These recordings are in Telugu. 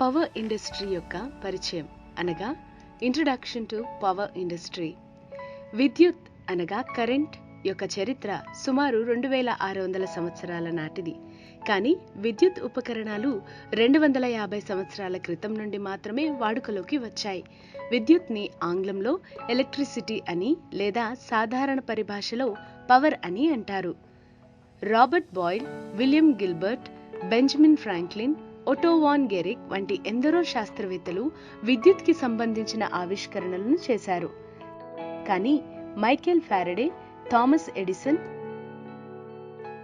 పవర్ ఇండస్ట్రీ యొక్క పరిచయం అనగా ఇంట్రడక్షన్ టు పవర్ ఇండస్ట్రీ విద్యుత్ అనగా కరెంట్ యొక్క చరిత్ర సుమారు రెండు వేల ఆరు వందల సంవత్సరాల నాటిది. కానీ విద్యుత్ ఉపకరణాలు రెండు వందల యాభై సంవత్సరాల క్రితం నుండి మాత్రమే వాడుకలోకి వచ్చాయి. విద్యుత్ని ఆంగ్లంలో ఎలక్ట్రిసిటీ అని లేదా సాధారణ పరిభాషలో పవర్ అని అంటారు. Robert Boyle William Gilbert Benjamin Franklin Otto von Guericke వంటి ఎందరో శాస్త్రవేత్తలు విద్యుత్కి సంబంధించిన ఆవిష్కరణలను చేశారు. కానీ Michael Faraday Thomas Edison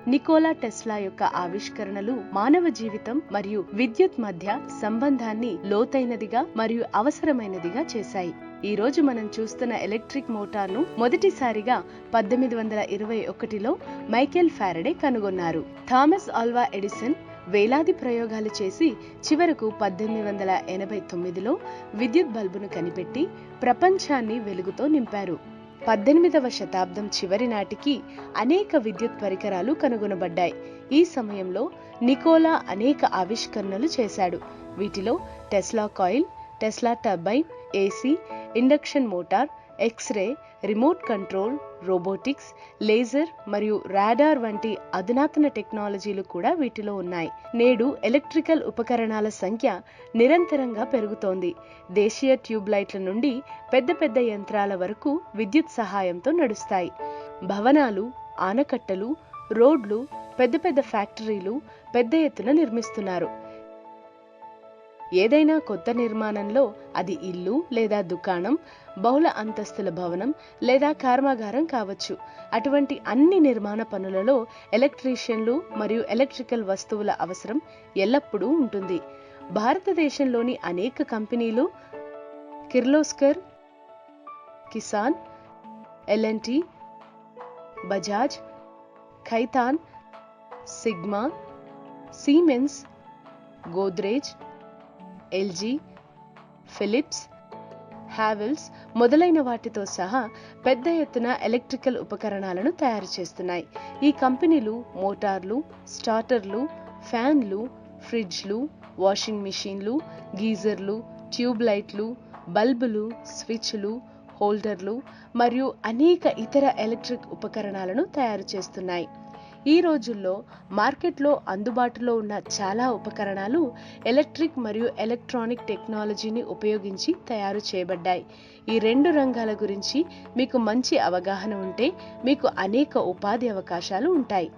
Nikola Tesla యొక్క ఆవిష్కరణలు మానవ జీవితం మరియు విద్యుత్ మధ్య సంబంధాన్ని లోతైనదిగా మరియు అవసరమైనదిగా చేశాయి. ఈ రోజు మనం చూస్తున్న ఎలక్ట్రిక్ మోటార్ను మొదటిసారిగా పద్దెనిమిది వందల ఇరవై ఒకటిలో మైకేల్ ఫారడే కనుగొన్నారు. థామస్ ఆల్వా ఎడిసన్ వేలాది ప్రయోగాలు చేసి చివరకు పద్దెనిమిది వందల ఎనభై తొమ్మిదిలో విద్యుత్ బల్బును కనిపెట్టి ప్రపంచాన్ని వెలుగుతో నింపారు. పద్దెనిమిదవ శతాబ్దం చివరి నాటికి అనేక విద్యుత్ పరికరాలు కనుగొనబడ్డాయి. ఈ సమయంలో నికోలా అనేక ఆవిష్కరణలు చేశాడు. వీటిలో Tesla coil Tesla turbine AC induction motor x ray remote control robotics laser మరియు రాడార్ వంటి అధునాతన టెక్నాలజీలు కూడా వీటిలో ఉన్నాయి. నేడు ఎలక్ట్రికల్ ఉపకరణాల సంఖ్య నిరంతరంగా పెరుగుతోంది. దేశీయ ట్యూబ్ లైట్ల నుండి పెద్ద పెద్ద యంత్రాల వరకు విద్యుత్ సహాయంతో నడుస్తాయి. భవనాలు ఆనకట్టలు రోడ్లు పెద్ద పెద్ద ఫ్యాక్టరీలు పెద్ద ఎత్తున నిర్మిస్తున్నారు. ఏదైనా కొత్త నిర్మాణంలో అది ఇల్లు లేదా దుకాణం బహుళ అంతస్తుల భవనం లేదా కర్మాగారం కావచ్చు. అటువంటి అన్ని నిర్మాణ పనులలో ఎలక్ట్రీషియన్లు మరియు ఎలక్ట్రికల్ వస్తువుల అవసరం ఎల్లప్పుడూ ఉంటుంది. భారతదేశంలోని అనేక కంపెనీలు Kirloskar Kisan L N T Bajaj Khaitan Sigma Siemens Godrej LG Philips Havells మొదలైన వాటితో సహా పెద్ద ఎత్తున ఎలక్ట్రికల్ ఉపకరణాలను తయారు చేస్తున్నాయి. ఈ కంపెనీలు మోటార్లు స్టార్టర్లు ఫ్యాన్లు ఫ్రిడ్జ్లు వాషింగ్ మిషన్లు గీజర్లు ట్యూబ్ లైట్లు బల్బులు స్విచ్లు హోల్డర్లు మరియు అనేక ఇతర ఎలక్ట్రిక్ ఉపకరణాలను తయారు చేస్తున్నాయి. ఈ రోజుల్లో మార్కెట్లో అందుబాటులో ఉన్న చాలా ఉపకరణాలు ఎలక్ట్రిక్ మరియు ఎలక్ట్రానిక్ టెక్నాలజీని ఉపయోగించి తయారు చేయబడ్డాయి. ఈ రెండు రంగాల గురించి మీకు మంచి అవగాహన ఉంటే మీకు అనేక ఉపాధి అవకాశాలు ఉంటాయి.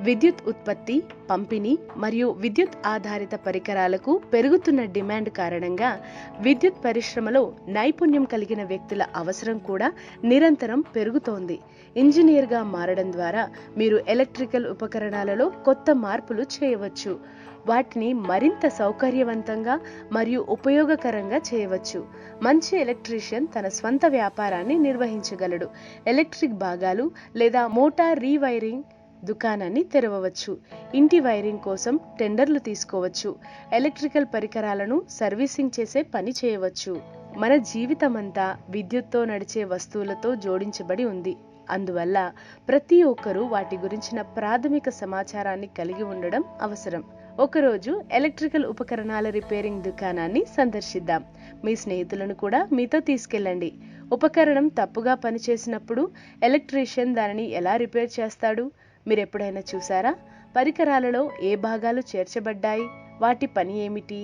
విద్యుత్ ఉత్పత్తి పంపిణీ మరియు విద్యుత్ ఆధారిత పరికరాలకు పెరుగుతున్న డిమాండ్ కారణంగా విద్యుత్ పరిశ్రమలో నైపుణ్యం కలిగిన వ్యక్తుల అవసరం కూడా నిరంతరం పెరుగుతోంది. ఇంజనీర్గా మారడం ద్వారా మీరు ఎలక్ట్రికల్ ఉపకరణాలలో కొత్త మార్పులు చేయవచ్చు. వాటిని మరింత సౌకర్యవంతంగా మరియు ఉపయోగకరంగా చేయవచ్చు. మంచి ఎలక్ట్రీషియన్ తన స్వంత వ్యాపారాన్ని నిర్వహించగలడు. ఎలక్ట్రిక్ భాగాలు లేదా మోటార్ రీవైరింగ్ దుకాణాన్ని తెరవవచ్చు. ఇంటి వైరింగ్ కోసం టెండర్లు తీసుకోవచ్చు. ఎలక్ట్రికల్ పరికరాలను సర్వీసింగ్ చేసే పని చేయవచ్చు. మన జీవితమంతా విద్యుత్తో నడిచే వస్తువులతో జోడించబడి ఉంది. అందువల్ల ప్రతి ఒక్కరూ వాటి గురించిన ప్రాథమిక సమాచారాన్ని కలిగి ఉండడం అవసరం. ఒకరోజు ఎలక్ట్రికల్ ఉపకరణాల రిపేరింగ్ దుకాణాన్ని సందర్శిద్దాం. మీ స్నేహితులను కూడా మీతో తీసుకెళ్ళండి. ఉపకరణం తప్పుగా పనిచేసినప్పుడు ఎలక్ట్రీషియన్ దానిని ఎలా రిపేర్ చేస్తాడు? మీరు ఎప్పుడైనా చూసారా? పరికరాలలో ఏ భాగాలు చేర్చబడ్డాయి? వాటి పని ఏమిటి?